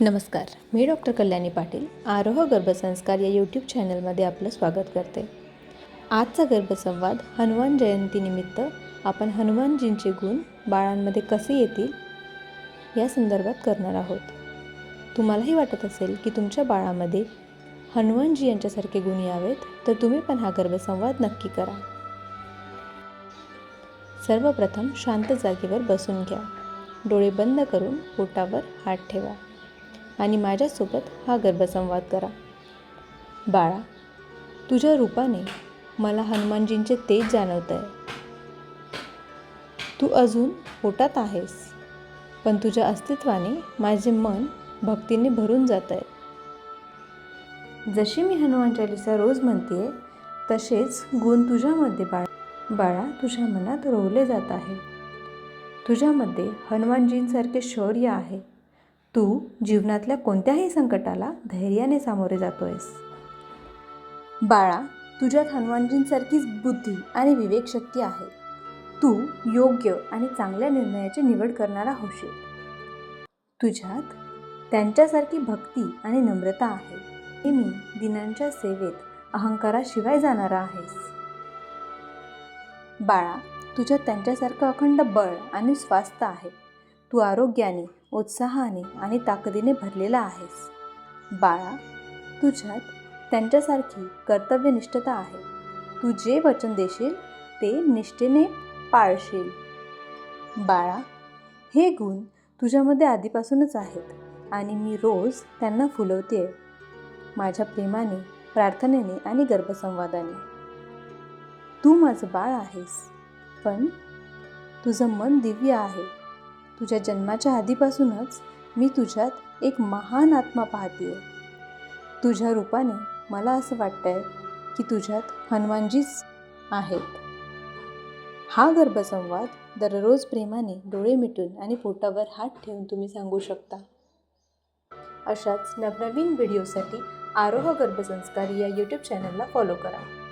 नमस्कार मी डॉक्टर कल्याणी पाटील आरोह गर्भसंस्कार या यूट्यूब चॅनलमध्ये आपलं स्वागत करते. आजचा गर्भसंवाद हनुमान जयंतीनिमित्त आपण हनुमानजींचे गुण बाळांमध्ये कसे येतील या संदर्भात करणार आहोत. तुम्हालाही वाटत असेल की तुमच्या बाळामध्ये हनुमानजी यांच्यासारखे गुण यावेत तर तुम्ही पण हा गर्भसंवाद नक्की करा. सर्वप्रथम शांत जागेवर बसून घ्या. डोळे बंद करून पोटावर हात ठेवा. आणि माझ्यासोबत हा गर्भसंवाद करा. बाळा तुझ्या रूपाने मला हनुमानजींचे तेज जाणवत आहे तू अजून पोटात आहेस पण तुझ्या अस्तित्वाने माझे मन भक्तीने भरून जात आहे जशी मी हनुमान चालिसा रोज म्हणते तसेच गुण तुझ्यामध्ये बाळा बाळा तुझ्या मनात रोवले जात आहे तुझ्यामध्ये हनुमानजींसारखे शौर्य आहे. तू जीवनातल्या कोणत्याही संकटाला धैर्याने सामोरे जातोयस. बाळा तुझ्यात हनुमानजींसारखीच बुद्धी आणि विवेकशक्ती आहे. तू योग्य आणि चांगल्या निर्णयाची निवड करणारा होशील. तुझ्यात त्यांच्यासारखी भक्ती आणि नम्रता आहे. मी दिनांच्या सेवेत अहंकाराशिवाय जाणारा आहेस. बाळा तुझ्यात त्यांच्यासारखं अखंड बळ आणि स्वास्थ्य आहे. तू आरोग्याने उत्साहाने आणि ताकदीने भरलेला आहेस. बाळा तुझ्यात त्यांच्यासारखी कर्तव्यनिष्ठता आहे. तू जे वचन देशील ते निष्ठेने पाळशील. बाळा हे गुण तुझ्यामध्ये आधीपासूनच आहेत आणि मी रोज त्यांना फुलवते माझ्या प्रेमाने प्रार्थनेने आणि गर्भसंवादाने. तू माझं बाळ आहेस पण तुझं मन दिव्य आहे. तुझ्या जन्माच्या आधीपासूनच मी तुझ्यात एक महान आत्मा पाहते तुझ्या रूपाने मला असं वाटतंय की तुझ्यात हनुमानजीच आहेत. हा गर्भसंवाद दररोज प्रेमाने डोळे मिटून आणि पोटावर हात ठेवून तुम्ही सांगू शकता. अशाच नवनवीन व्हिडिओसाठी आरोह गर्भसंस्कार या यूट्यूब चॅनलला फॉलो करा.